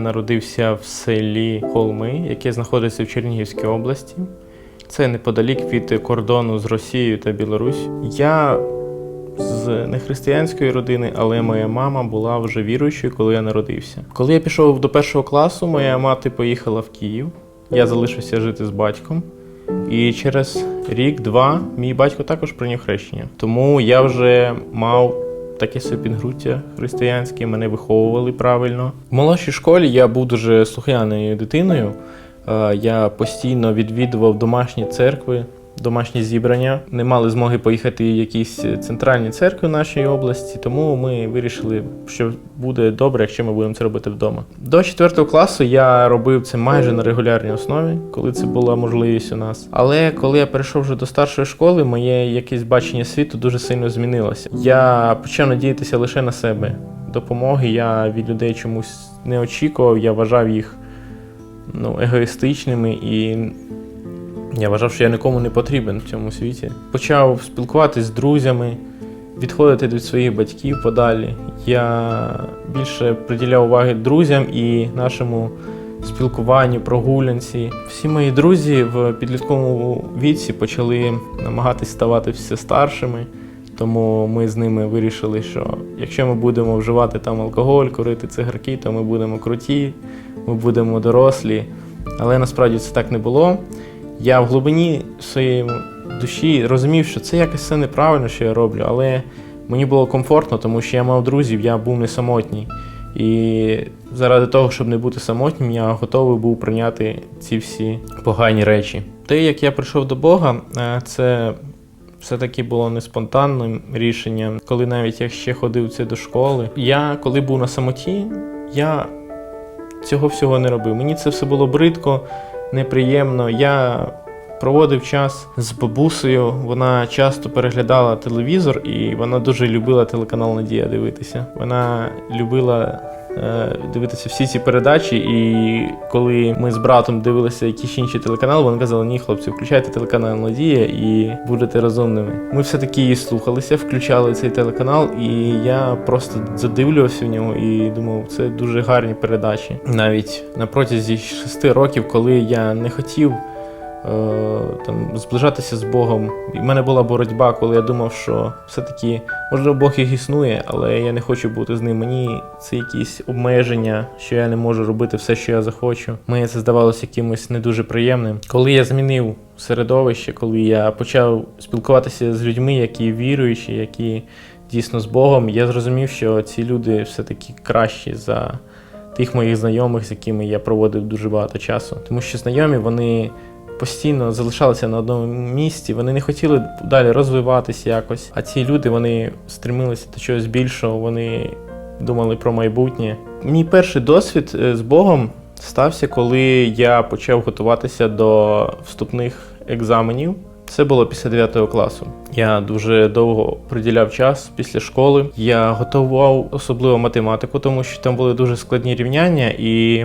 Народився в селі Холми, яке знаходиться в Чернігівській області. Це неподалік від кордону з Росією та Білорусь. Я з нехристиянської родини, але моя мама була вже віруючою, коли я народився. Коли я пішов до першого класу, моя мати поїхала в Київ. Я залишився жити з батьком. І через рік-два мій батько також прийняв хрещення. Тому я вже мав таке собі підґрунтя християнське, мене виховували правильно. В молодшій школі я був дуже слухняною дитиною. Е, Я постійно відвідував домашні церкви, домашні зібрання. Не мали змоги поїхати в якісь центральні церкви в нашій області, тому ми вирішили, що буде добре, якщо ми будемо це робити вдома. До 4 класу я робив це майже на регулярній основі, коли це була можливість у нас. Але коли я перейшов вже до старшої школи, моє якесь бачення світу дуже сильно змінилося. Я почав надіятися лише на себе. Допомоги я від людей чомусь не очікував, я вважав їх ну, егоїстичними і я вважав, що я нікому не потрібен в цьому світі. Почав спілкуватися з друзями, відходити від своїх батьків подалі. Я більше приділяв уваги друзям і нашому спілкуванню, прогулянці. Всі мої друзі в підлітковому віці почали намагатись ставати все старшими. Тому ми з ними вирішили, що якщо ми будемо вживати там алкоголь, курити цигарки, то ми будемо круті, ми будемо дорослі. Але насправді це так не було. Я в глибині своєї душі розумів, що це якось все неправильно, що я роблю, але мені було комфортно, тому що я мав друзів, я був не самотній. І заради того, щоб не бути самотнім, я готовий був прийняти ці всі погані речі. Те, як я прийшов до Бога, е, це все-таки було не спонтанним рішенням, коли навіть я ще ходив це до школи. Я, коли був на самоті, я цього всього не робив. Мені це все було бридко, неприємно. Я проводив час з бабусею. Вона часто переглядала телевізор і вона дуже любила телеканал Надія дивитися. Вона любила дивитися всі ці передачі. І коли ми з братом дивилися якісь інші телеканали, вона казала: ні, хлопці, включайте телеканал Надія і будете розумними. Ми все-таки її слухалися, включали цей телеканал, і я просто задивлювався в нього і думав, це дуже гарні передачі. Навіть на протязі шести років, коли я не хотів. Е, Там зближатися з Богом. І в мене була боротьба, коли я думав, що все-таки можливо Бог і існує, але я не хочу бути з ним. Мені це якісь обмеження, що я не можу робити все, що я захочу. Мені це здавалося якимось не дуже приємним. Коли я змінив середовище, коли я почав спілкуватися з людьми, які віруючі, які дійсно з Богом, я зрозумів, що ці люди все-таки кращі за тих моїх знайомих, з якими я проводив дуже багато часу. Тому що знайомі вони постійно залишалися на одному місці, вони не хотіли далі розвиватися якось. А ці люди вони стремилися до чогось більшого, вони думали про майбутнє. Мій перший досвід е, з Богом стався, коли я почав готуватися до вступних екзаменів. Це було після 9 класу. Я дуже довго приділяв час після школи. Я готував особливо математику, тому що там були дуже складні рівняння, і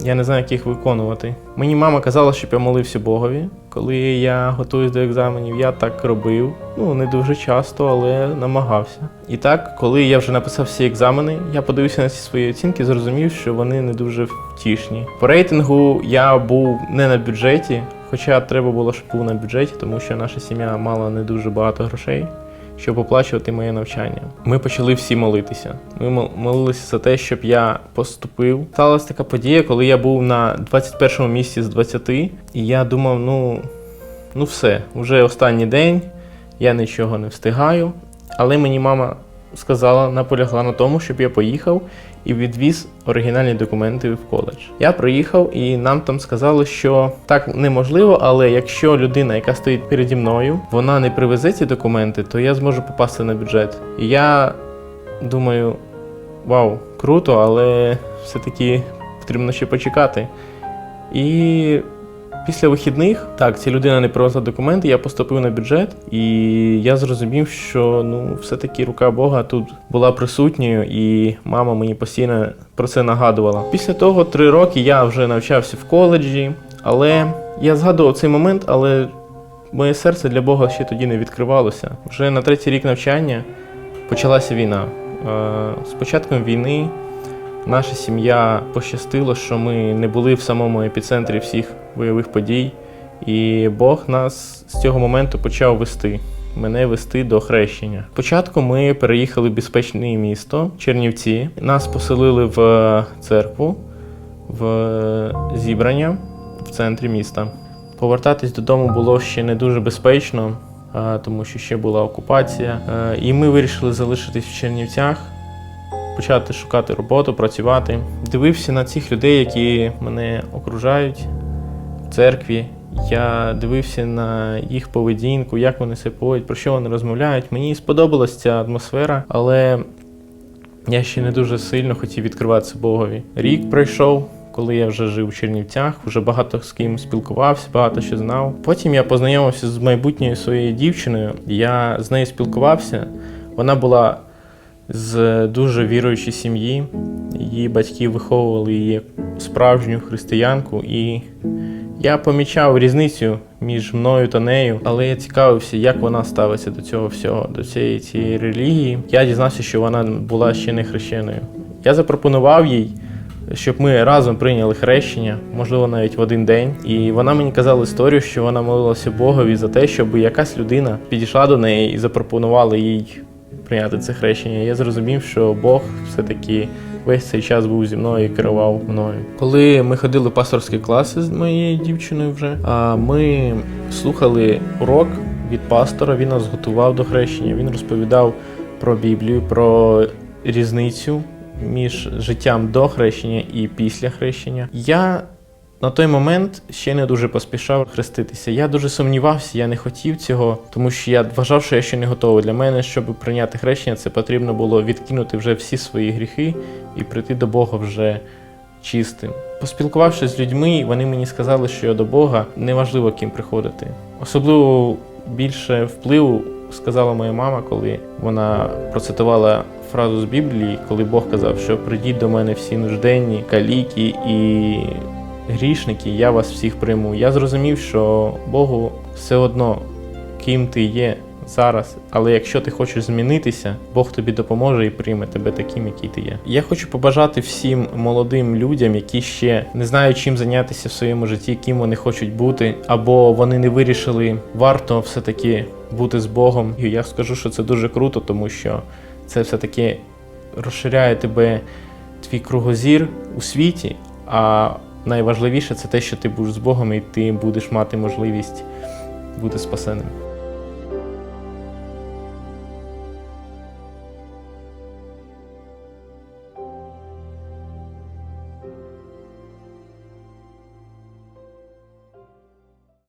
я не знаю, як їх виконувати. Мені мама казала, щоб я молився Богові, коли я готуюсь до екзаменів. Я так робив. Ну не дуже часто, але намагався. І так, коли я вже написав всі екзамени, я подивився на ці свої оцінки, зрозумів, що вони не дуже втішні. По рейтингу я був не на бюджеті, хоча треба було, щоб був на бюджеті, тому що наша сім'я мала не дуже багато грошей. Щоб оплачувати моє навчання, ми почали всі молитися. Ми мол- молилися за те, щоб я поступив. Сталася така подія, коли я був на 21-му місці з 20, і я думав, ну, ну все, вже останній день, я нічого не встигаю. Але мені мама сказала, наполягла на тому, щоб я поїхав і відвіз оригінальні документи в коледж. Я приїхав, і нам там сказали, що так неможливо, але якщо людина, яка стоїть переді мною, вона не привезе ці документи, то я зможу попасти на бюджет. І я думаю, вау, круто, але все-таки потрібно ще почекати. І після вихідних, так, ця людина не привезла документи, я поступив на бюджет, і я зрозумів, що ну, все-таки рука Бога тут була присутньою, і мама мені постійно про це нагадувала. Після того три роки я вже навчався в коледжі, але я згадував цей момент, але моє серце для Бога ще тоді не відкривалося. Вже на третій рік навчання почалася війна. Е, З початком війни Наша сім'я пощастило, що ми не були в самому епіцентрі всіх бойових подій, і Бог нас з цього моменту почав вести. Мене вести до хрещення. Спочатку ми переїхали в безпечне місто Чернівці. Нас поселили в церкву, в зібрання в центрі міста. Повертатись додому було ще не дуже безпечно, тому що ще була окупація. І ми вирішили залишитись в Чернівцях, почати шукати роботу, працювати. Дивився на цих людей, які мене окружають в церкві. Я дивився на їх поведінку, як вони себе поводять, про що вони розмовляють. Мені сподобалась ця атмосфера, але я ще не дуже сильно хотів відкриватися Богові. Рік пройшов, коли я вже жив у Чернівцях, вже багато з ким спілкувався, багато що знав. Потім я познайомився з майбутньою своєю дівчиною. Я з нею спілкувався. Вона була з дуже віруючої сім'ї. Її батьки виховували її справжню християнку, і я помічав різницю між мною та нею, але я цікавився, як вона ставиться до цього всього, до цієї цієї релігії. Я дізнався, що вона була ще не хрещеною. Я запропонував їй, щоб ми разом прийняли хрещення, можливо, навіть в один день. І вона мені казала історію, що вона молилася Богові за те, щоб якась людина підійшла до неї і запропонувала їй прийняти це хрещення. Я зрозумів, що Бог все-таки весь цей час був зі мною і керував мною. Коли ми ходили в пасторські класи з моєю дівчиною вже, ми слухали урок від пастора. Він нас готував до хрещення. Він розповідав про Біблію, про різницю між життям до хрещення і після хрещення. Я на той момент ще не дуже поспішав хреститися. Я дуже сумнівався, я не хотів цього, тому що я вважав, що я ще не готовий. Для мене, щоб прийняти хрещення, це потрібно було відкинути вже всі свої гріхи і прийти до Бога вже чистим. Поспілкувавшись з людьми, вони мені сказали, що я до Бога неважливо ким приходити. Особливо більше впливу сказала моя мама, коли вона процитувала фразу з Біблії, коли Бог казав, що прийдіть до мене всі нужденні, каліки і грішники, я вас всіх прийму. Я зрозумів, що Богу все одно, ким ти є зараз, але якщо ти хочеш змінитися, Бог тобі допоможе і прийме тебе таким, який ти є. Я хочу побажати всім молодим людям, які ще не знають, чим зайнятися в своєму житті, ким вони хочуть бути, або вони не вирішили, варто все-таки бути з Богом. І я скажу, що це дуже круто, тому що це все-таки розширяє тебе твій кругозір у світі. А найважливіше це те, що ти будеш з Богом і ти будеш мати можливість бути спасеним.